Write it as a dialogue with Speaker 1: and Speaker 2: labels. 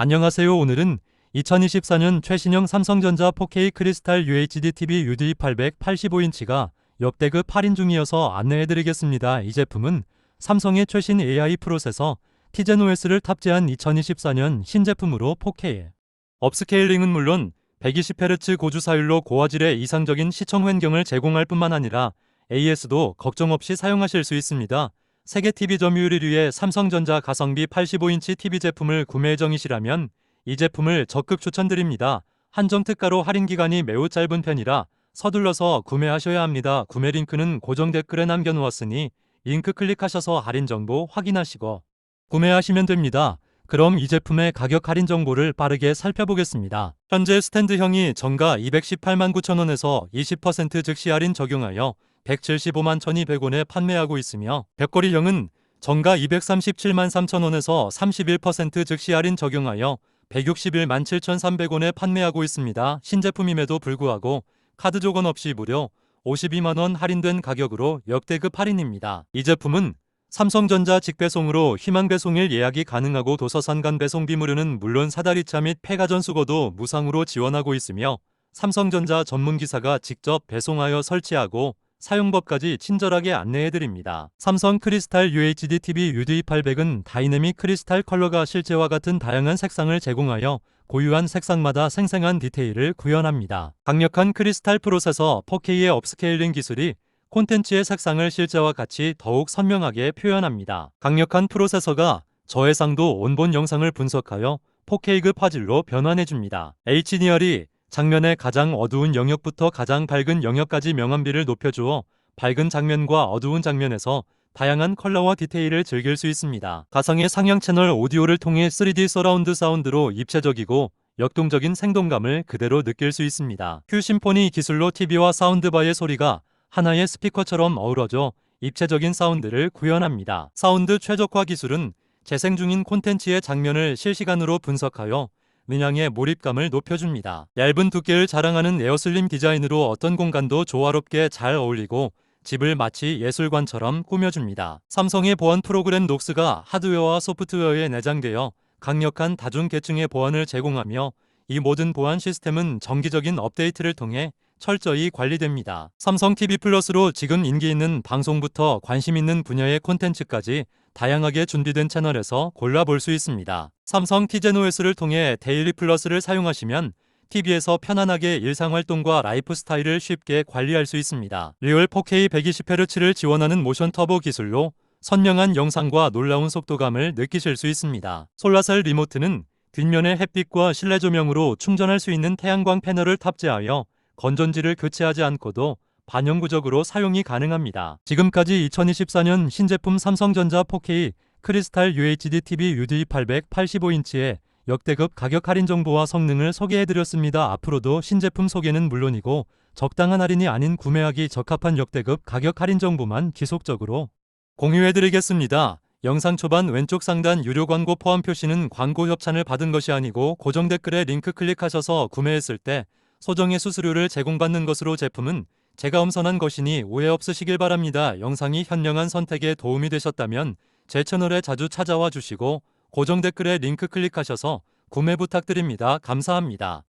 Speaker 1: 안녕하세요. 오늘은 2024년 최신형 삼성전자 4K 크리스탈 UHD TV UD 885인치가 역대급 할인 중이어서 안내해드리겠습니다. 이 제품은 삼성의 최신 AI 프로세서 티젠OS를 탑재한 2024년 신제품으로 4K 업스케일링은 물론 120Hz 고주사율로 고화질의 이상적인 시청 환경을 제공할 뿐만 아니라 AS도 걱정 없이 사용하실 수 있습니다. 세계 TV 점유율 1위의 삼성전자 가성비 85인치 TV 제품을 구매 예정이시라면 이 제품을 적극 추천드립니다. 한정 특가로 할인 기간이 매우 짧은 편이라 서둘러서 구매하셔야 합니다. 구매 링크는 고정 댓글에 남겨놓았으니 링크 클릭하셔서 할인 정보 확인하시고 구매하시면 됩니다. 그럼 이 제품의 가격 할인 정보를 빠르게 살펴보겠습니다. 현재 스탠드형이 정가 218만 9천원에서 20% 즉시 할인 적용하여 175만 1200원에 판매하고 있으며 벽걸이형은 정가 237만 3천원에서 31% 즉 시 할인 적용하여 161만 7,300원에 판매하고 있습니다. 신제품임에도 불구하고 카드 조건 없이 무려 52만원 할인된 가격으로 역대급 할인입니다. 이 제품은 삼성전자 직배송으로 희망배송일 예약이 가능하고 도서산 간 배송비 무료는 물론 사다리차 및 폐가전 수거도 무상으로 지원하고 있으며 삼성전자 전문기사가 직접 배송하여 설치하고 사용법까지 친절하게 안내해드립니다. 삼성 크리스탈 UHD TV UD800은 다이내믹 크리스탈 컬러가 실제와 같은 다양한 색상을 제공하여 고유한 색상마다 생생한 디테일을 구현합니다. 강력한 크리스탈 프로세서 4K의 업스케일링 기술이 콘텐츠의 색상을 실제와 같이 더욱 선명하게 표현합니다. 강력한 프로세서가 저해상도 온본 영상을 분석하여 4K급 화질로 변환해줍니다. HDR이 장면의 가장 어두운 영역부터 가장 밝은 영역까지 명암비를 높여주어 밝은 장면과 어두운 장면에서 다양한 컬러와 디테일을 즐길 수 있습니다. 가상의 상향 채널 오디오를 통해 3D 서라운드 사운드로 입체적이고 역동적인 생동감을 그대로 느낄 수 있습니다. 큐 심포니 기술로 TV와 사운드바의 소리가 하나의 스피커처럼 어우러져 입체적인 사운드를 구현합니다. 사운드 최적화 기술은 재생 중인 콘텐츠의 장면을 실시간으로 분석하여 문양의 몰입감을 높여줍니다. 얇은 두께를 자랑하는 에어슬림 디자인으로 어떤 공간도 조화롭게 잘 어울리고 집을 마치 예술관처럼 꾸며줍니다. 삼성의 보안 프로그램 녹스가 하드웨어와 소프트웨어에 내장되어 강력한 다중계층의 보안을 제공하며 이 모든 보안 시스템은 정기적인 업데이트를 통해 철저히 관리됩니다. 삼성 TV 플러스로 지금 인기 있는 방송부터 관심 있는 분야의 콘텐츠까지 다양하게 준비된 채널에서 골라볼 수 있습니다. 삼성 티젠OS를 통해 데일리 플러스를 사용하시면 TV에서 편안하게 일상활동과 라이프 스타일을 쉽게 관리할 수 있습니다. 리얼 4K 120Hz를 지원하는 모션 터보 기술로 선명한 영상과 놀라운 속도감을 느끼실 수 있습니다. 솔라셀 리모트는 뒷면의 햇빛과 실내 조명으로 충전할 수 있는 태양광 패널을 탑재하여 건전지를 교체하지 않고도 반영구적으로 사용이 가능합니다. 지금까지 2024년 신제품 삼성전자 4K 크리스탈 UHD TV UD 885인치의 역대급 가격 할인 정보와 성능을 소개해드렸습니다. 앞으로도 신제품 소개는 물론이고 적당한 할인이 아닌 구매하기 적합한 역대급 가격 할인 정보만 지속적으로 공유해드리겠습니다. 영상 초반 왼쪽 상단 유료 광고 포함 표시는 광고 협찬을 받은 것이 아니고 고정 댓글에 링크 클릭하셔서 구매했을 때 소정의 수수료를 제공받는 것으로 제품은 제가 엄선한 것이니 오해 없으시길 바랍니다. 영상이 현명한 선택에 도움이 되셨다면 제 채널에 자주 찾아와 주시고 고정 댓글에 링크 클릭하셔서 구매 부탁드립니다. 감사합니다.